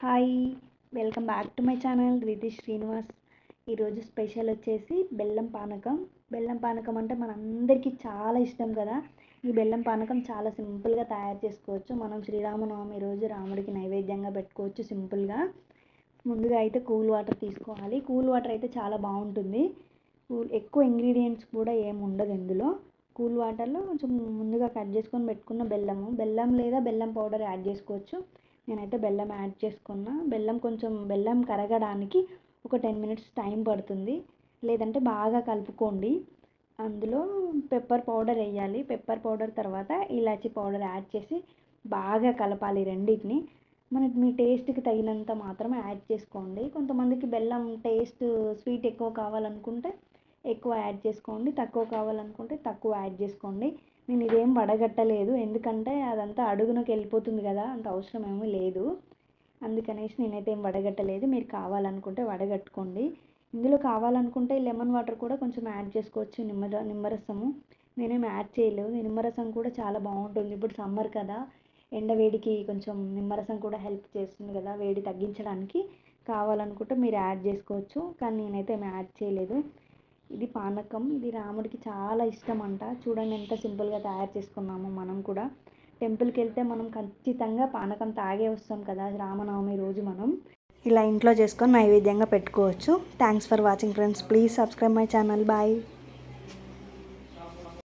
Hi welcome back to my channel Riti Srinivas. ఈరోజు special వచ్చేసి బెల్లం పానకం. బెల్లం పానకం అంటే మనందరికీ చాలా ఇష్టం కదా. ఈ బెల్లం పానకం చాలా సింపుల్గా తయారు చేసుకోవచ్చు. మనం శ్రీరామనవమి రోజు రాముడికి నైవేద్యంగా పెట్టుకోవచ్చు సింపుల్గా. ముందుగా అయితే కూల్ వాటర్ తీసుకోవాలి. కూల్ వాటర్ అయితే చాలా బాగుంటుంది. కూల్ ఎక్కువ ఇంగ్రీడియంట్స్ కూడా ఏమి ఉండదు ఇందులో. కూల్ వాటర్లో కొంచెం ముందుగా కట్ చేసుకొని పెట్టుకున్న బెల్లము. బెల్లం లేదా బెల్లం పౌడర్ యాడ్ చేసుకోవచ్చు. నేనైతే బెల్లం యాడ్ చేసుకున్నా. బెల్లం కొంచెం బెల్లం కరగడానికి ఒక టెన్ మినిట్స్ టైం పడుతుంది. లేదంటే బాగా కలుపుకోండి. అందులో పెప్పర్ పౌడర్ వేయాలి. పెప్పర్ పౌడర్ తర్వాత ఇలాచీ పౌడర్ యాడ్ చేసి బాగా కలపాలి రెండింటిని. మనకి మీ టేస్ట్కి తగినంత మాత్రం యాడ్ చేసుకోండి. కొంతమందికి బెల్లం టేస్ట్ స్వీట్ ఎక్కువ కావాలనుకుంటే ఎక్కువ యాడ్ చేసుకోండి. తక్కువ కావాలనుకుంటే తక్కువ యాడ్ చేసుకోండి. నేను ఇదేం వడగట్టలేదు. ఎందుకంటే అదంతా అడుగునకి వెళ్ళిపోతుంది కదా అంత అవసరం ఏమీ లేదు. అందుకనేసి నేనైతే ఏం వడగట్టలేదు. మీరు కావాలనుకుంటే వడగట్టుకోండి. ఇందులో కావాలనుకుంటే లెమన్ వాటర్ కూడా కొంచెం యాడ్ చేసుకోవచ్చు. నిమ్మ నిమ్మరసము. నేనేం యాడ్ చేయలేదు. నిమ్మరసం కూడా చాలా బాగుంటుంది. ఇప్పుడు సమ్మర్ కదా. ఎండ వేడికి కొంచెం నిమ్మరసం కూడా హెల్ప్ చేస్తుంది కదా వేడి తగ్గించడానికి. కావాలనుకుంటే మీరు యాడ్ చేసుకోవచ్చు. కానీ నేనైతే ఏమి యాడ్ చేయలేదు. ఇది పానకం. ఇది రాముడికి చాలా ఇష్టం అంట చూడండి ఎంత సింపుల్గా తయారు చేసుకున్నామో మనం కూడా. టెంపుల్కి వెళ్తే మనం ఖచ్చితంగా పానకం తాగే వస్తాం కదా రామనవమి రోజు మనం. ఇలా ఇంట్లో చేసుకొని నైవేద్యంగా పెట్టుకోవచ్చు. Thanks for watching friends please subscribe my channel bye